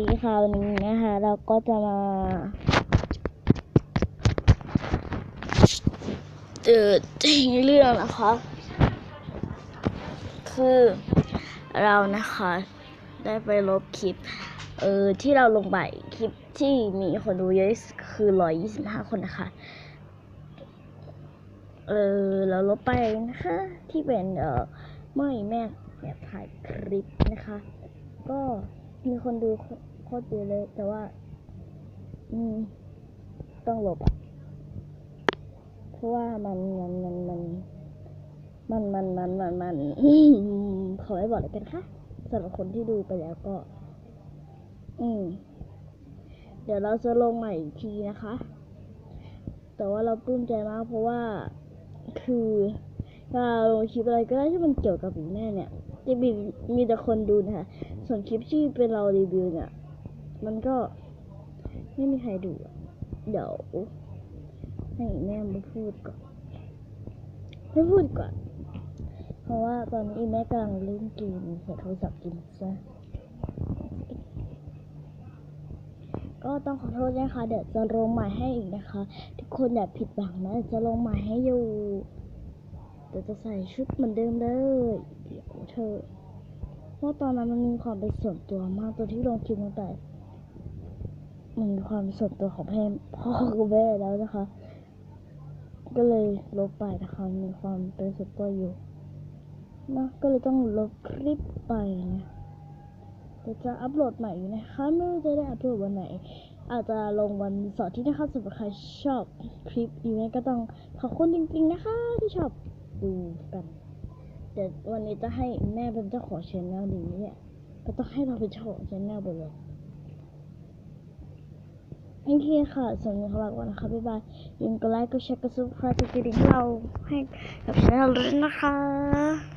ดีค่ะวันนี้นะคะ เราก็จะมาเจอจริงเรื่องนะคะ คือเรานะคะ ได้ไปลบคลิป เออที่เราลงไปคลิปที่มีคนดูเยอะคือร้อยยี่สิบห้าคนนะคะ เออเราลบไปนะคะ ที่เป็นเออไม่แม่แบบถ่ายคลิปนะคะ ก็ มีคนดูโคตรเยอะเลย แต่ว่า อืม ต้องหลบอะ เพราะว่ามันมันมันมันมันมันมันมันมันขอไม่บอกเลยกันค่ะสำหรับคนที่ดูไปแล้วก็ อืม เดี๋ยวเราจะลงใหม่อีกทีนะคะ แต่ว่าเราปลื้มใจมากเพราะว่าคือ ถ้าเราลงคลิปอะไรก็ได้ที่มันเกี่ยวกับหมีแม่เนี่ย จะมีมีแต่คนดูนะคะส่วนคลิปที่เป็นเรารีวิวเนี่ย มันก็ไม่มีใครดู เดี๋ยวให้แม่มาพูดก่อนไม่พูดก่อน เพราะว่าตอนนี้แม่กำลังเล่นเกมใส่โทรศัพท์กินซะก็ต้องขอโทษนะคะ เดี๋ยวจะลงใหม่ให้อีกนะคะ ทุกคนอย่าผิดหวังนะ จะลงใหม่ให้อยู่ ดี๋ยวจะใส่ชุดเหมือนเดิมเลยเดี๋ยวเธอเพราะตอนนั้นมันมีความเป็นส่วนตัวมากตัวที่ลงคลิปตั้งแต่มันมีความส่วนตัวของแม่พ่อกับแม่แล้วนะคะ ก็เลยลบไปนะคะ มีความเป็นส่วนตัวอยู่นะก็เลยต้องลบคลิปไปนะเดี๋ยวจะอัปโหลดใหม่อยู่นะคะ ไม่รู้จะได้อัปโหลดวันไหน อาจจะลงวันเสาร์ที่นะคะสำหรับใครชอบคลิปอีเวนต์ก็ต้องขอบคุณจริงๆนะคะที่ชอบ ดูกัน เดี๋ยววันนี้จะให้แม่เป็นเจ้าของชแนลดีเนี่ยก็ต้องให้เราเป็นเจ้าของชแนลไปเลยโอเคค่ะส่วนนี้ขอลาก่อนนะคะ บ๊ายบายอย่าลืมกดไลค์ กดแชร์ กดซับสไครต์กดกระดิ่งเราให้กับชแนลด้วยนะคะ